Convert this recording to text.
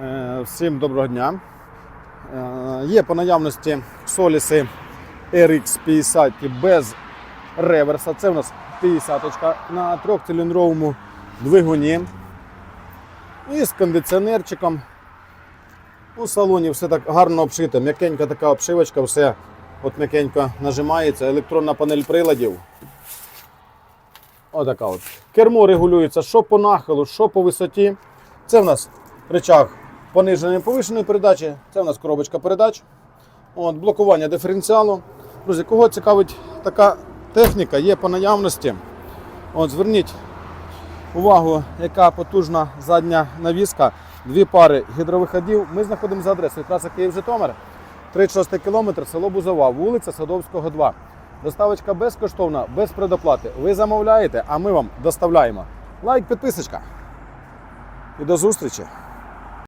Е, Всім доброго дня. Е, Є по наявності соліси RX 50 без реверса. Це у нас 50 на трьохциліндровому двигуні. І з кондиціонерчиком. У салоні все так гарно обшито. М'якенька така обшивочка, все от м'якенько нажимається. Електронна панель приладів. Отака от. Кермо регулюється що по нахилу, що по висоті. Це в нас рычаг пониженої повишеної передачі, це в нас коробочка передач. От, блокування диференціалу. Друзі, кого цікавить така техніка, є по наявності. От, зверніть увагу, яка потужна задня навіска. Дві пари гідровиходів. Ми знаходимося за адресою траса Київ-Житомир, 36 кілометр, село Бузова, вулиця Садовського, 2. Доставочка безкоштовна, без предоплати. Ви замовляєте, а ми вам доставляємо. Лайк, підписочка. І до зустрічі!